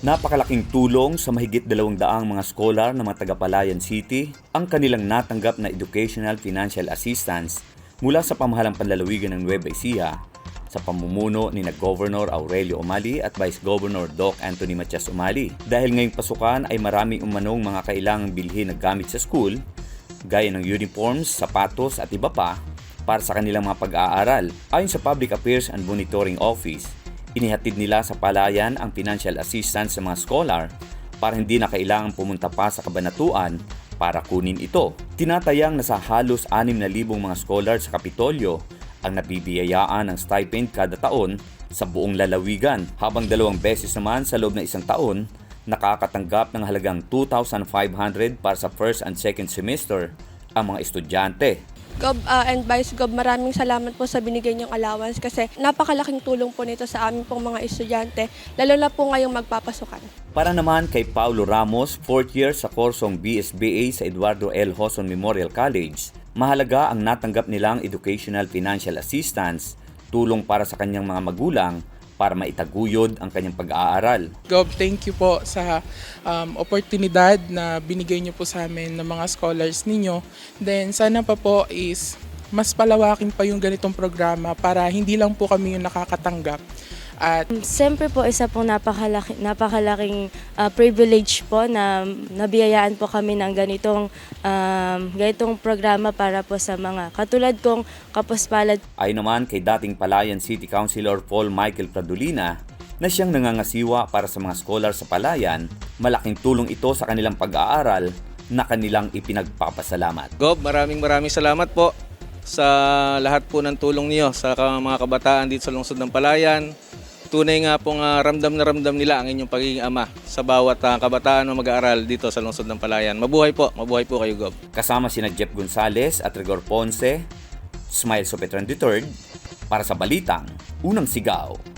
Napakalaking tulong sa mahigit dalawang daang mga scholar ng mga taga-Palayan City ang kanilang natanggap na educational financial assistance mula sa pamahalang panlalawigan ng Nueva Ecija sa pamumuno ni na Governor Aurelio Umali at Vice Governor Doc Anthony Matias Umali. Dahil ngayong pasukan ay maraming umanong mga kailangang bilhin na gamit sa school, gaya ng uniforms, sapatos at iba pa para sa kanilang mga pag-aaral. Ayon sa Public Affairs and Monitoring Office, inihatid nila sa palayan ang financial assistance sa mga scholar para hindi na kailangang pumunta pa sa kabanatuan para kunin ito. Tinatayang nasa halos 6,000 mga scholar sa Kapitolyo ang nabibiyayaan ng stipend kada taon sa buong lalawigan habang dalawang beses naman sa loob ng isang taon nakakatanggap ng halagang 2,500 para sa first and second semester ang mga estudyante. Gob ah, and Vice Gob, maraming salamat po sa binigay niyong allowance kasi napakalaking tulong po nito sa aming pong mga estudyante, lalo na po ngayong magpapasukan. Para naman kay Paulo Ramos, 4th year sa kursong BSBA sa Eduardo L. Hoson Memorial College, mahalaga ang natanggap nilang educational financial assistance, tulong para sa kanyang mga magulang para maitaguyod ang kanyang pag-aaral. Gob, thank you po sa um, oportunidad na binigay niyo po sa amin ng mga scholars ninyo. Then sana pa po is mas palawakin pa yung ganitong programa para hindi lang po kami yung nakakatanggap. At Siyempre po, isa pong napakalaki, napakalaking ah, privilege po na nabiyayaan po kami ng ganitong, um, ganitong programa para po sa mga katulad kong kapuspalad Ayon naman kay dating Palayan City Councilor Paul Michael Pradolina na siyang nangangasiwa para sa mga scholar sa Palayan, malaking tulong ito sa kanilang pag-aaral na kanilang ipinagpapasalamat. Gob, maraming maraming salamat po sa lahat po ng tulong niyo sa mga kabataan dito sa lungsod ng Palayan. Tunay nga pong ah, ramdam na ramdam nila ang inyong pagiging ama sa bawat ah, kabataan na mag-aaral dito sa lungsod ng Palayan. Mabuhay po, mabuhay po kayo Gob. Kasama sina Jeff Gonzalez at Rigor Ponce, Smile Sopetron III, para sa Balitang, Unang Sigaw.